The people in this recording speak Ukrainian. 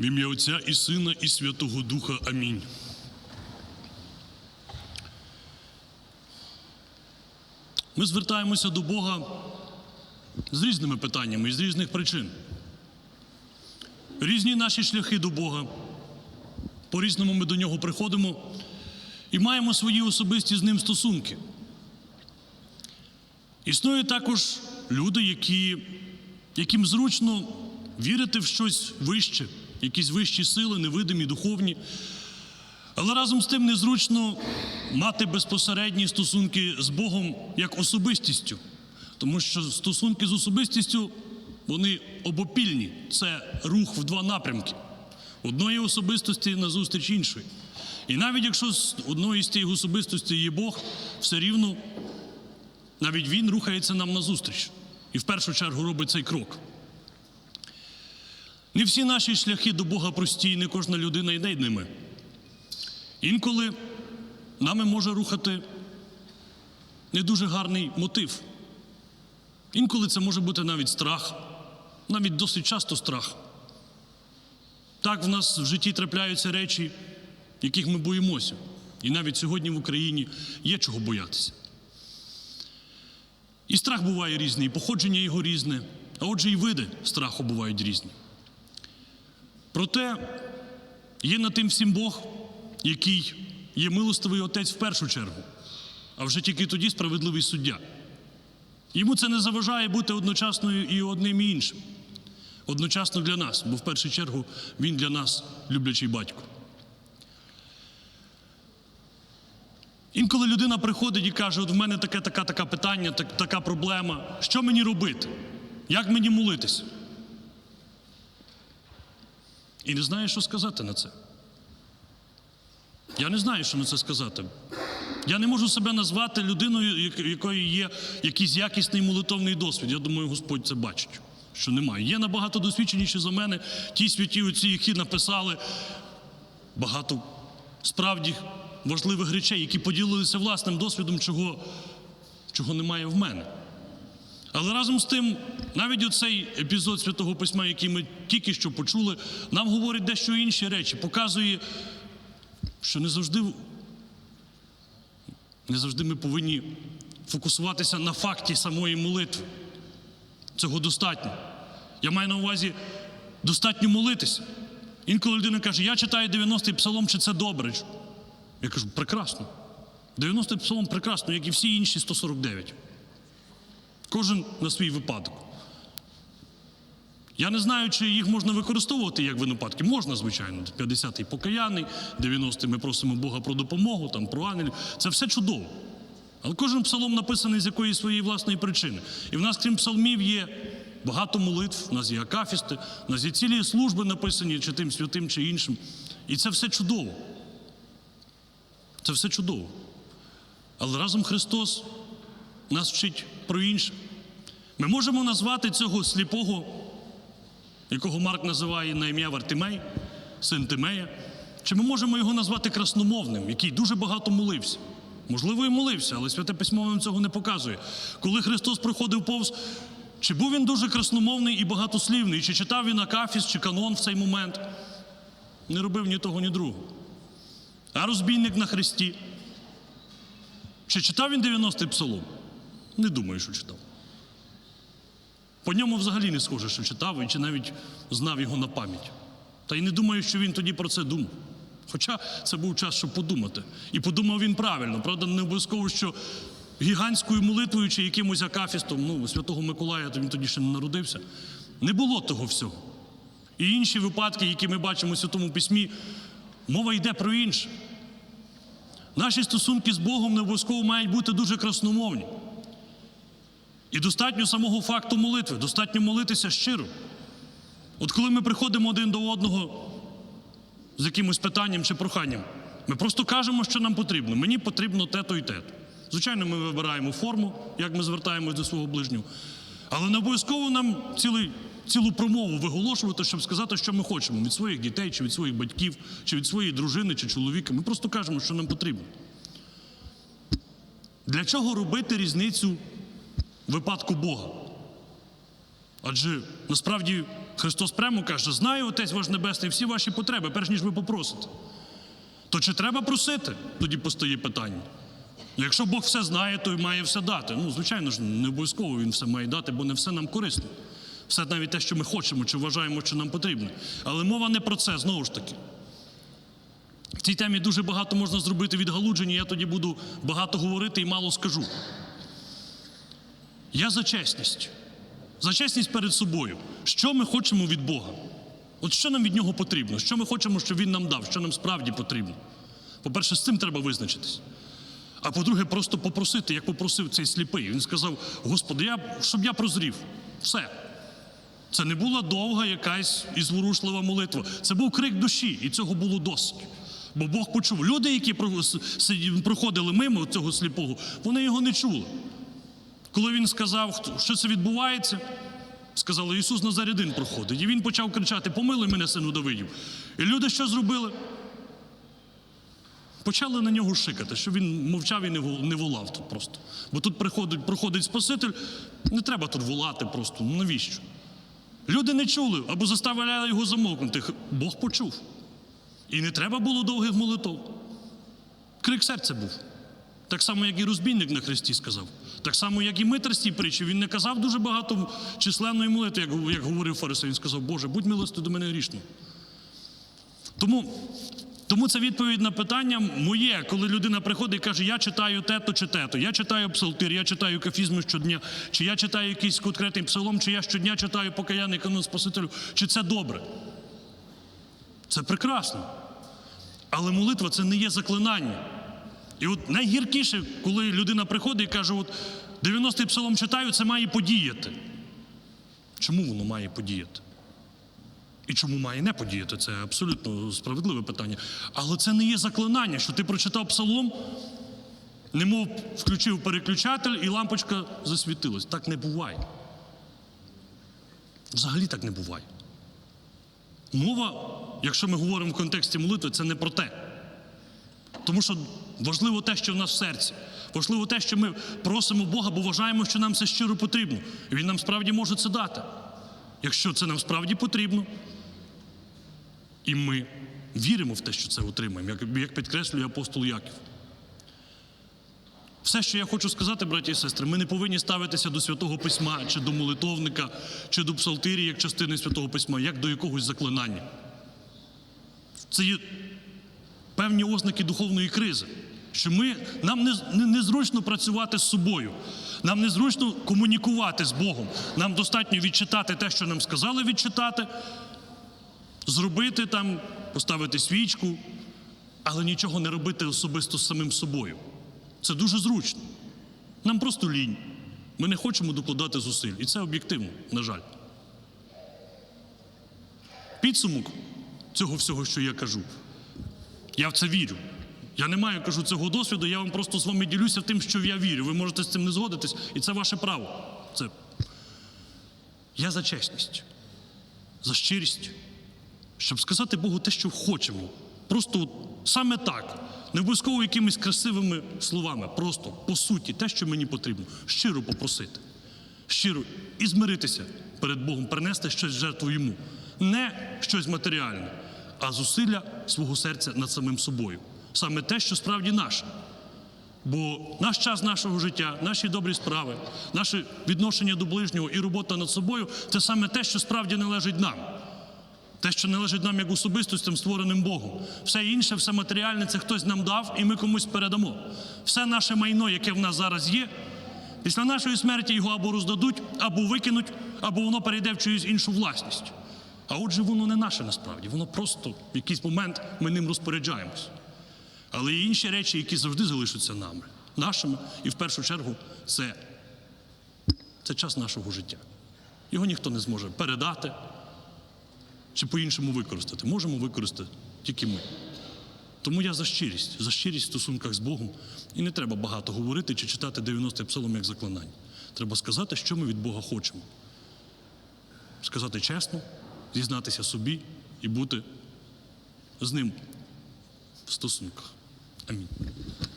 В ім'я Отця і Сина, і Святого Духа. Амінь. Ми звертаємося до Бога з різними питаннями і з різних причин. Різні наші шляхи до Бога. По-різному ми до нього приходимо і маємо свої особисті з ним стосунки. Існують також люди, які, яким зручно вірити в щось вище, якісь вищі сили, невидимі, духовні. Але разом з тим незручно мати безпосередні стосунки з Богом як особистістю, тому що стосунки з особистістю вони обопільні. Це рух в два напрямки. Одної особистості назустріч іншої. І навіть якщо з одної з тих особистостей є Бог, все рівно навіть Він рухається нам назустріч. І в першу чергу робить цей крок. Не всі наші шляхи до Бога прості, і не кожна людина йде ними. Інколи нами може рухати не дуже гарний мотив. Інколи це може бути навіть страх, навіть досить часто страх. Так в нас в житті трапляються речі, яких ми боїмося. І навіть сьогодні в Україні є чого боятися. І страх буває різний, і походження його різне, а отже, і види страху бувають різні. Проте є над тим всім Бог, який є милостивий отець в першу чергу, а вже тільки тоді справедливий суддя. Йому це не заважає бути одночасною і одним і іншим. Одночасно для нас, бо в першу чергу він для нас люблячий батько. Інколи людина приходить і каже: от в мене таке така питання, так, така проблема. Що мені робити? Як мені молитися? І не знає, що сказати на це. Я не знаю, що на це сказати. Я не можу себе назвати людиною, якої є якийсь якісний молитовний досвід. Я думаю, Господь це бачить, що немає. Є набагато досвідченіші за мене ті святі отці, які написали багато справді важливих речей, які поділилися власним досвідом, чого, чого немає в мене. Але разом з тим, навіть оцей епізод Святого Письма, який ми тільки що почули, нам говорить дещо інші речі, показує, що не завжди, не завжди ми повинні фокусуватися на факті самої молитви. Цього достатньо. Я маю на увазі достатньо молитися. Інколи людина каже, я читаю 90-й псалом, чи це добре? Я кажу, прекрасно. 90-й псалом прекрасно, як і всі інші 149. Кожен на свій випадок. Я не знаю, чи їх можна використовувати як винопадки. Можна, звичайно. 50-й покаяний, 90-й ми просимо Бога про допомогу, там, про ангелів. Це все чудово. Але кожен псалом написаний з якоїсь своєї власної причини. І в нас, крім псалмів, є багато молитв, у нас є акафісти, у нас є цілі служби написані чи тим святим, чи іншим. І це все чудово. Це все чудово. Але разом Христос нас вчить про інше. Ми можемо назвати цього сліпого, якого Марк називає на ім'я Вартимей, син Тимея, чи ми можемо його назвати красномовним, який дуже багато молився. Можливо, і молився, але святе письмо нам цього не показує. Коли Христос проходив повз, чи був він дуже красномовний і багатослівний, чи читав він Акафіс, чи канон в цей момент, не робив ні того, ні другого. А розбійник на хресті. Чи читав він 90-й псалом? Не думаю, що читав. По ньому взагалі не схоже, що читав, і чи навіть знав його на пам'ять. Та й не думаю, що він тоді про це думав. Хоча це був час, щоб подумати. І подумав він правильно. Правда, не обов'язково, що гігантською молитвою чи якимось акафістом, ну, Святого Миколая, то він тоді ще не народився. Не було того всього. І інші випадки, які ми бачимо у Святому Письмі, мова йде про інше. Наші стосунки з Богом не обов'язково мають бути дуже красномовні. І достатньо самого факту молитви, достатньо молитися щиро. От коли ми приходимо один до одного з якимось питанням чи проханням, ми просто кажемо, що нам потрібно. Мені потрібно те-то і те. Звичайно, ми вибираємо форму, як ми звертаємось до свого ближнього. Але не обов'язково нам цілий, цілу промову виголошувати, щоб сказати, що ми хочемо від своїх дітей, чи від своїх батьків, чи від своєї дружини, чи чоловіка. Ми просто кажемо, що нам потрібно. Для чого робити різницю випадку Бога? Адже насправді Христос прямо каже: знаю, Отець ваш Небесний, всі ваші потреби, перш ніж ви попросите. То чи треба просити? Тоді постає питання. Якщо Бог все знає, то й має все дати. Ну, звичайно ж, не обов'язково він все має дати, бо не все нам корисно. Все навіть те, що ми хочемо, чи вважаємо, що нам потрібно. Але мова не про це, знову ж таки. В цій темі дуже багато можна зробити відгалудження, я тоді буду багато говорити і мало скажу. Я за чесність. За чесність перед собою. Що ми хочемо від Бога? От що нам від нього потрібно? Що ми хочемо, щоб він нам дав, що нам справді потрібно? По-перше, з цим треба визначитись. А по-друге, просто попросити, як попросив цей сліпий. Він сказав: Господи, я, щоб я прозрів. Все. Це не була довга якась і зворушлива молитва. Це був крик душі, і цього було досить. Бо Бог почув. Люди, які проходили мимо цього сліпого, вони його не чули. Коли він сказав, що це відбувається, сказали, Ісус Назарядин проходить. І він почав кричати: Помилуй мене, сину Давидів. І люди що зробили? Почали на нього шикати, що він мовчав і не волав тут просто. Бо тут приходить, проходить Спаситель, не треба тут волати просто. Ну навіщо? Люди не чули або заставляли його замовкнути. Бог почув. І не треба було довгих молитов. Крик серця був. Так само, як і розбійник на хресті сказав. Так само, як і Митр притчі. Він не казав дуже багато численної молитви, як, як говорив Фарисей. Він сказав, Боже, будь милостив до мене грішного. Тому, тому це відповідь на питання моє, коли людина приходить і каже, я читаю те-то чи те-то, я читаю псалтир, я читаю кафізми щодня, чи я читаю якийсь конкретний псалом, чи я щодня читаю покаянний канон Спасителю, чи це добре. Це прекрасно. Але молитва це не є заклинання. І от найгіркіше, коли людина приходить і каже, от 90-й псалом читаю, це має подіяти. Чому воно має подіяти? І чому має не подіяти? Це абсолютно справедливе питання. Але це не є заклинання, що ти прочитав псалом, немов включив переключатель і лампочка засвітилась. Так не буває. Взагалі так не буває. Мова, якщо ми говоримо в контексті молитви, це не про те. Тому що важливо те, що в нас в серці. Важливо те, що ми просимо Бога, бо вважаємо, що нам це щиро потрібно. І Він нам справді може це дати. Якщо це нам справді потрібно, і ми віримо в те, що це отримаємо, як, підкреслює апостол Яків. Все, що я хочу сказати, браті і сестри, ми не повинні ставитися до святого письма, чи до молитовника, чи до псалтирі, як частини святого письма, як до якогось заклинання. Це є певні ознаки духовної кризи. Що ми, нам не, не, незручно працювати з собою, нам незручно комунікувати з Богом. Нам достатньо відчитати те, що нам сказали відчитати, зробити там, поставити свічку, але нічого не робити особисто з самим собою. Це дуже зручно. Нам просто лінь. Ми не хочемо докладати зусиль. І це об'єктивно, на жаль. Підсумок цього всього, що я кажу, я в це вірю. Я не маю, кажу, цього досвіду, я вам просто з вами ділюся тим, що я вірю. Ви можете з цим не згодитись, і це ваше право. Це... Я за чесність, за щирість, щоб сказати Богу те, що хочемо. Просто от саме так. Не обов'язково якимись красивими словами, просто по суті, те, що мені потрібно, щиро попросити, щиро і змиритися перед Богом, принести щось жертву йому. Не щось матеріальне, а зусилля свого серця над самим собою. Саме те, що справді наше. Бо наш час нашого життя, наші добрі справи, наше відношення до ближнього і робота над собою це саме те, що справді належить нам. Те, що належить нам як особистостям, створеним Богом. Все інше, все матеріальне, це хтось нам дав, і ми комусь передамо. Все наше майно, яке в нас зараз є, після нашої смерті його або роздадуть, або викинуть, або воно перейде в чиюсь іншу власність. А отже, воно не наше насправді, воно просто в якийсь момент ми ним розпоряджаємось. Але є інші речі, які завжди залишаться нами, нашими, і в першу чергу це, це час нашого життя. Його ніхто не зможе передати чи по-іншому використати. Можемо використати тільки ми. Тому я за щирість, за щирість в стосунках з Богом. І не треба багато говорити чи читати 90-й псалом як заклинання. Треба сказати, що ми від Бога хочемо. Сказати чесно, зізнатися собі і бути з ним в стосунках. a mim.